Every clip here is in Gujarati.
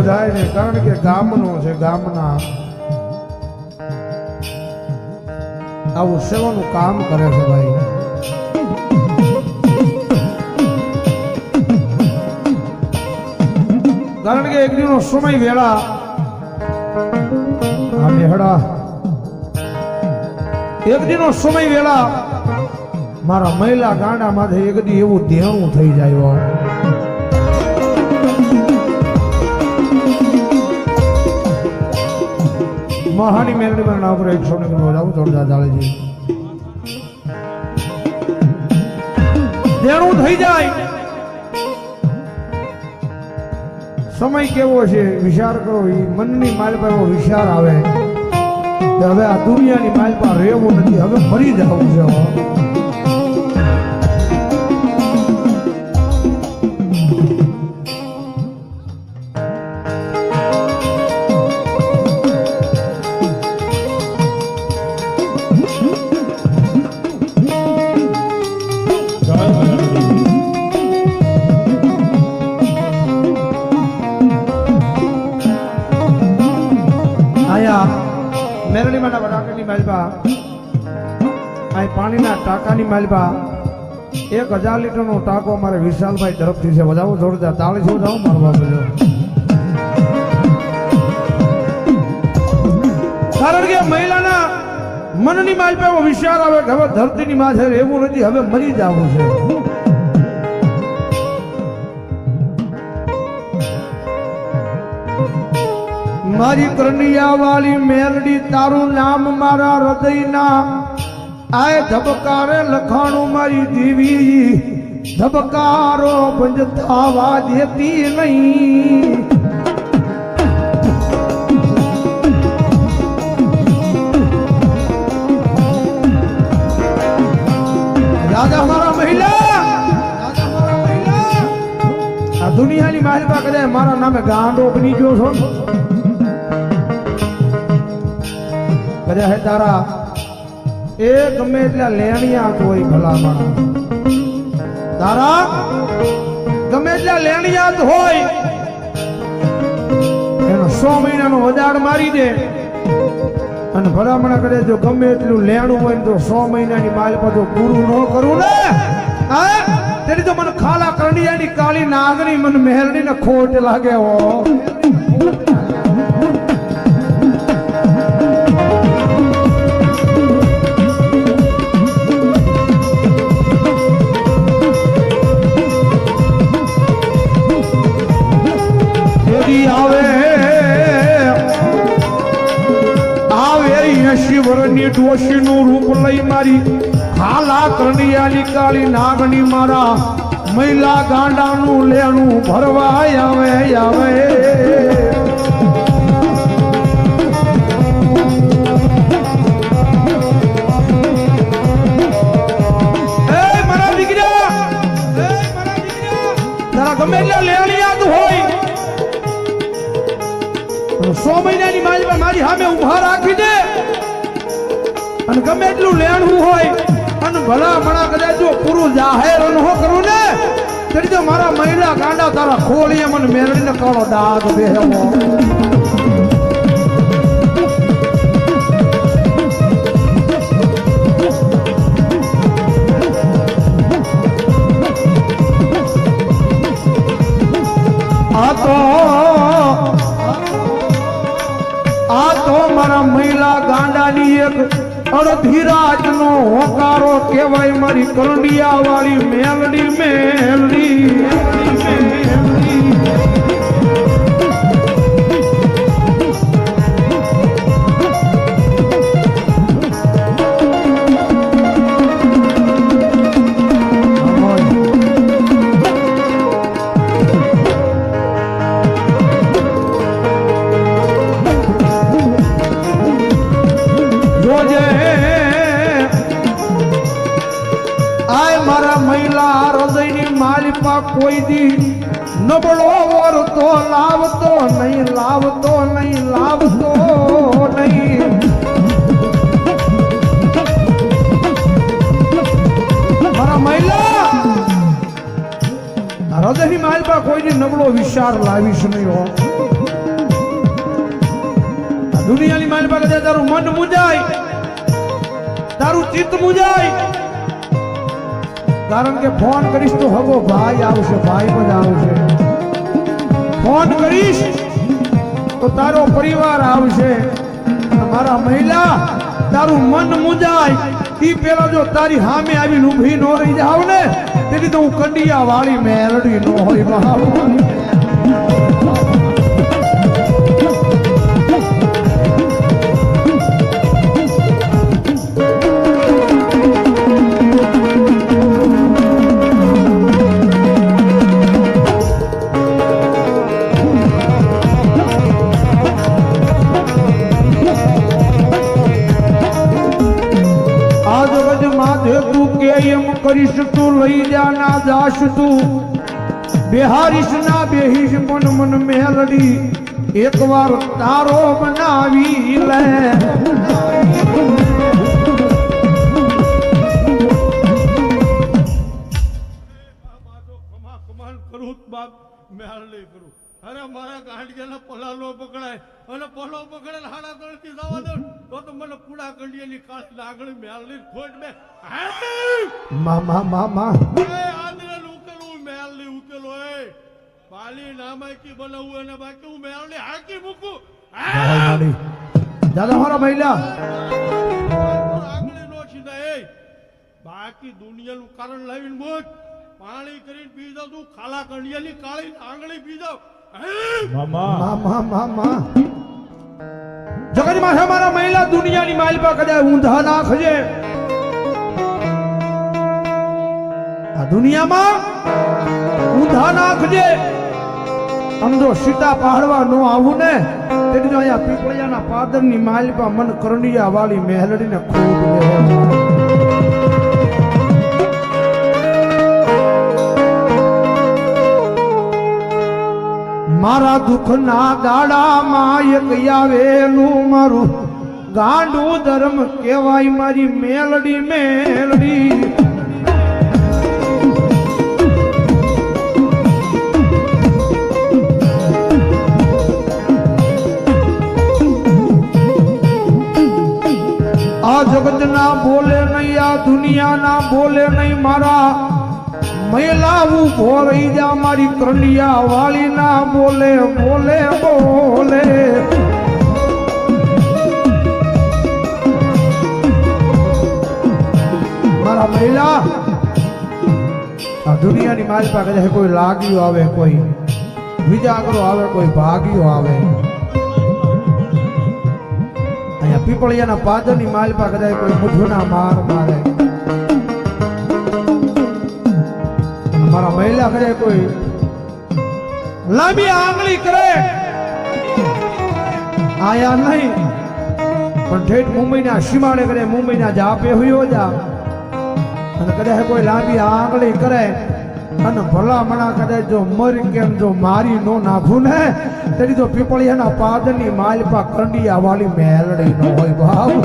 બધાય ને કારણ કે ગામનો છે, ગામના. આવું સેવાનું કામ કરે છે ભાઈ. કારણ કે એક દિનનો સમય વેળા. આ મેહડા એક દિનનો સમય વેળા મારા મહિલા ગાંડા માથે એક દી એવું ધેણું થઈ જાય મહાની મેલડી મારા નામ પર એકસો ને વધાવું જોરદાર ચાલે ધેણું થઈ જાય. સમય કેવો છે? વિચાર કરો, એ મનની માલ પર એવો વિચાર આવે. કે હવે આ દુનિયાની માલ પર રહેવું નથી, હવે મરી જવું છે. ટાંકાની માલબા એક હજાર લીટરનો ટાંકો અમારે વિશાલભાઈ તરફથી છે. વધાવો જોરદાર. તાળી છો જાઓ મારો બાપુ કારણ કે મહિલાના મનની માલ પે વિશાળ આવે હવે ધરતીની માં છે, એવું નથી, હવે મરી જવું છે. મારી કરણિયા વાળી મેરડી, તારું નામ મારા હૃદયના આય ધબકારે લખાણું મારી દેવી. ધબકારો બંધ થવા દેતી નહીં. રાજા મારા મહિલા! આ દુનિયાની માલપા કરે, મારા નામે ગાંડો બની ગયો છો. કદાચ હે તારા એ ગમે એટલા લેણિયા હોય ભલામણ. માણા તારા ગમે એટલા લેણિયા હોય, એનો સો મહિનાનો વજાડ મારી દે. અને ભલામણા કરે, જો ગમે એટલું લેણું હોય તો સો મહિનાની માલ પાછું પૂરું ન કરું ને. હા? તેની તો મને ખાલા કરણી કાળી નાગરી મને મહેરણી ને ખોટ લાગે હો. ડોશીનું રૂપ લઈ મારી ખાલા કરણિયાની કાળી નાગણી મારા મહિલા ગાંડાનું લેણું ભરવા આવે આવે. ગમે એટલા હોય. મહિનાની માલ પર મારી સામે ઊભા રાખી દે. અને ગમે એટલું લેણું હોય અને ભલા મણા કદાચ જો પૂરું જાહેર ન કરું ને તેની તો મારા મહિલા ગાંડા તારા ખોલીએ મને મેળવીને કાળો દાગ બેહવો આ તો અડધી નો હોકારો કહેવાય મારી કરંડિયા વાળી મેલડી મેલડી. હૃદયની માલિપા કોઈ દી નબળો વરતો, લાવતો નહીં લાવતો નહીં લાવતો નહીં. મારા મહિલા હૃદયની માલિપા કોઈ દી નબળો વિચાર લાવીશ નહીં દુનિયાની માલ પાસે તારું મન મુજાય, તારું ચિત્ત મુજાય કારણ કે ફોન કરીશ તો હગો, ભાઈ આવશે, ભાઈ જ આવશે. ફોન કરીશ તો તારો પરિવાર આવશે. મારા મહિલા, તારું મન મુજાય. ઈ પેલા જો તારી હામે આવીને ઊભી ન રહી જાવ ને, તેથી તો હું કંડિયા વાળી મેરડી નો હોય કરીશ તું લઈ જા ના જાશ તું. બેહારીશ ના બેહીશ મન મન મેલડી. એકવાર તારો બનાવી લે. નહીં કરું અરે મારા ગાંડિયાના પલાલો પકડાય. અને પલો પકડે હાડા ત્રણ જવા દો. તો તો મને પૂડા કંડિયાની કાળી લાગણી મેળ ખોટ બે. મામા મામા. આંધળે ઉકેલું મેળ નહીં ઉકેલો એ. પાલી નામાકી બનાવું અને બાકી હું મેળ હાકી મૂકું. દાદા મારા મહિલા? આંગળી નો છીંદાય એ. બાકી દુનિયાનું કારણ લાવીને મૂક. પાણી કરીને પી દઉં તું ખાલા કંડિયાની કાળી આંગળી પી દઉં મામા. મા મારા મહિલા દુનિયાની માલ પર કદાચ ઊંધા નાખજે આ દુનિયામાં ઊંધા નાખજે આમ જો સીતા પહાડવા નો આવું ને તેથી જો અહીંયા પીપળિયાના પાદરની માલ પર મન કરણિયા વાળી મહેલડીને ખૂબ મારા દુઃખના દાડામાં એક આવેલું મારું ગાંડું ધર્મ કહેવાય મારી મેલડી મેલડી. આ જગત ના બોલે નહીં, આ દુનિયા ના બોલે નહીં મારા મહિલા ઊભો રહી જા મારી કરલિયા વાળી ના બોલે બોલે બોલે. મારા મહિલા આ દુનિયાની મારી પાસે કદાચ કોઈ લાગ્યું આવે, કોઈ વિજાગરો આવે, કોઈ ભાગ્યો આવે. અહીંયા પીપળિયાના પાદરની માલ પાસે કદાચ કોઈ મુઠુના માર મારે. મારા મહિલા કરે કોઈ. લાંબી આંગળી કરે. આયા નહીં. પણ ઠેઠ મુંબઈના સીમાડે કરે, મુંબઈના જાપે હુયો જા. અને કદાચ કોઈ લાંબી આંગળી કરે, અને ભલા મણા કદાચ જો મરી કેમ, જો મારી નો નાખું ને, તેની તો પીપળિયાના પાદરની માલપા કંડિયા વાળી મેલડી નો હોય ભાવ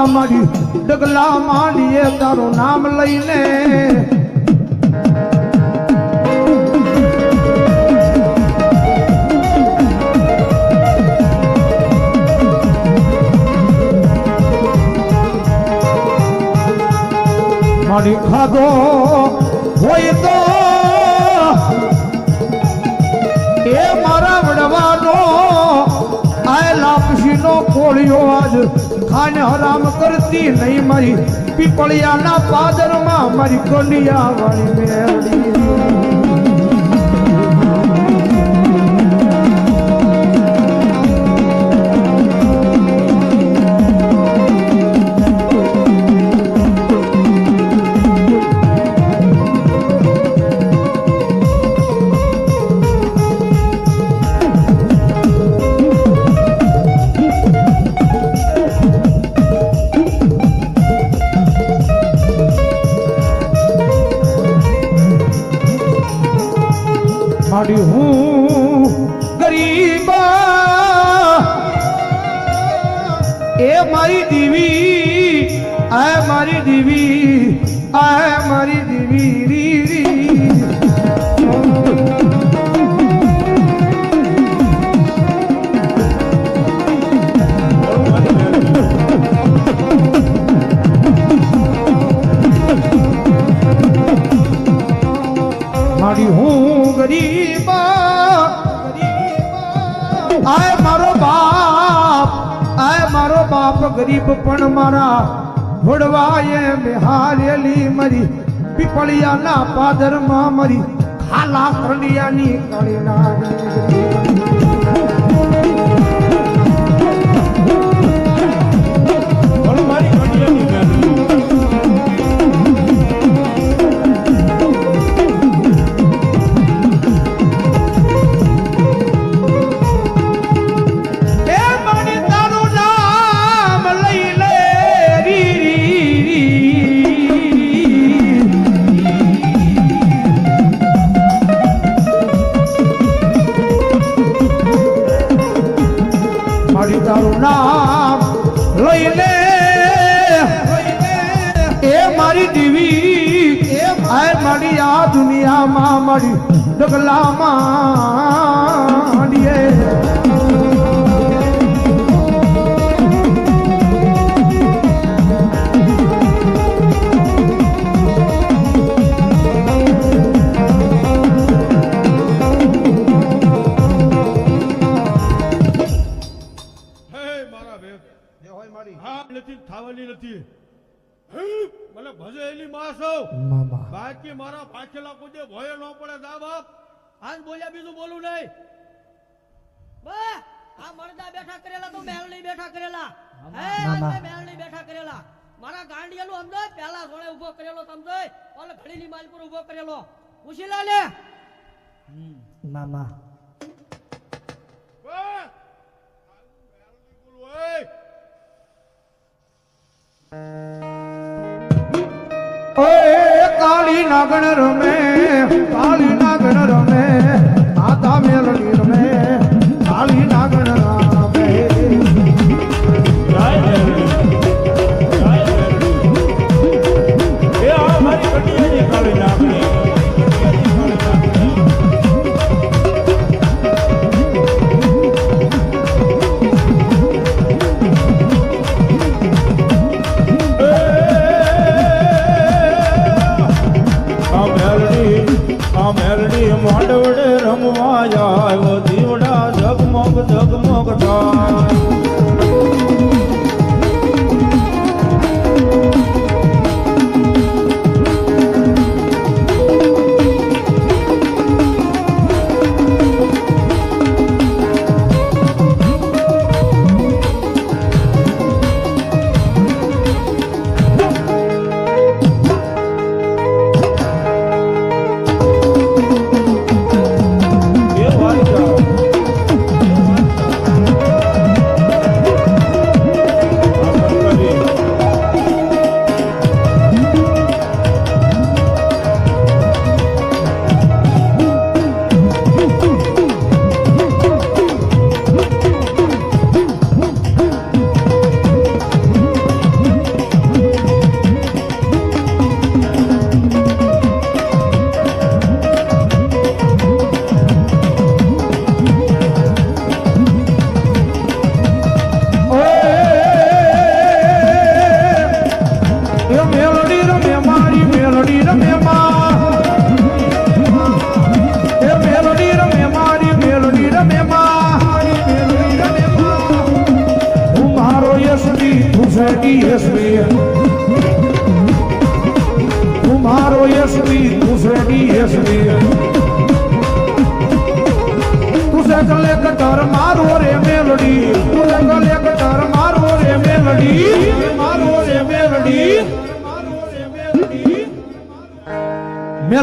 દુનિયામાં માંડી, ડગલા માંડીએ તારું નામ લઈને. મારી ખાધો હોય તો એ મારા વડવાનો આય લાપસીનો કોળિયો આજ ખાને હરામ કરતી નહીં મારી. પીપળિયાના પાદરમાં મારી કોલિયા વાળી મેળી. મારી દીવી, આ મારી દીવી, રી રી. મારી હું ગરીબા આય મારો બાપ, આય મારો બાપ ગરીબ પણ મારા ભોડવાએ બિહારેલી મરી પીપળિયાના પાદરમાં મરી ખાલા કરડિયાની કળીના. મારી દુનિયામાં મારી માંડીએ હે મારા ભેગ હા નથી થવાની નથી. મને ભજેલી માં સૌ. બાકી મારા પાછેલા કુદે ભોય ન પડે દા બાપ. આજ બોલ્યા બીજું બોલું નહીં. બા, આ મરદા બેઠા કરેલા તો મહેલ નહીં બેઠા કરેલા. હે મહેલ નહીં બેઠા કરેલા? મારા ગાંડિયાનું સમજો પહેલા સોળે ઊભો કરેલો સમજો ઓલે ઘડીની માલ પર ઊભો કરેલો. પૂછી લે લે. મામા. બા, આનું કાળી નાગણ રમે કાળી નાગણ રમે માતા મેલડી રમે. આવ્યો દીવડા ઝગમગ ઝગમગ થાય.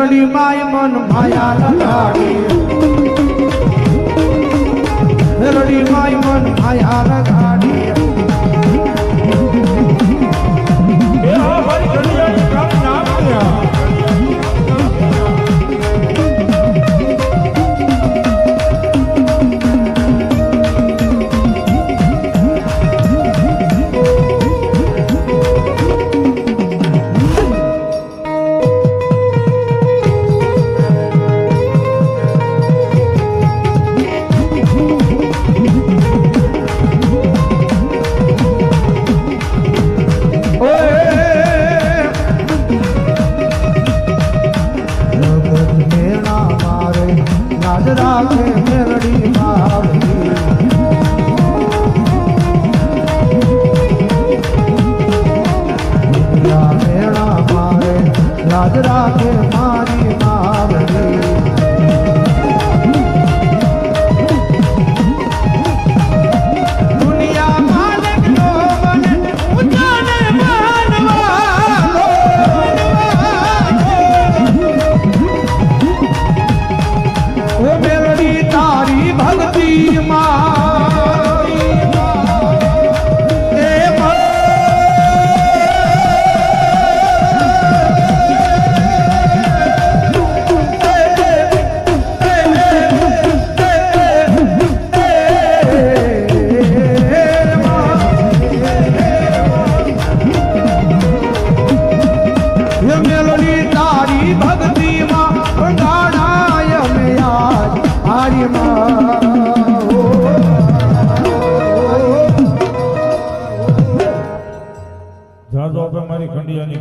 ચૂંદડી માય મન માયા લગાડી.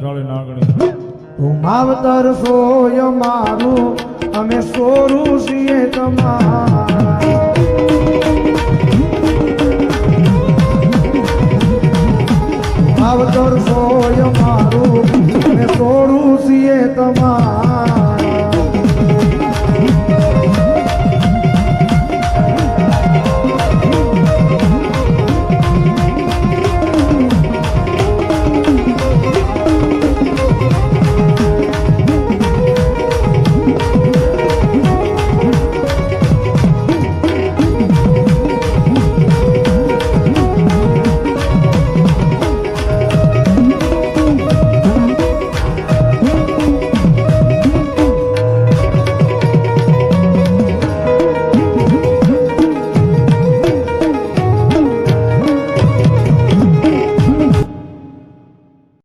કાળે નાગણી. હું માવતર સોય મારું, અમે સોરું છીએ તમારા. માવતર સોય મારું, અમે સોરું છીએ તમારા.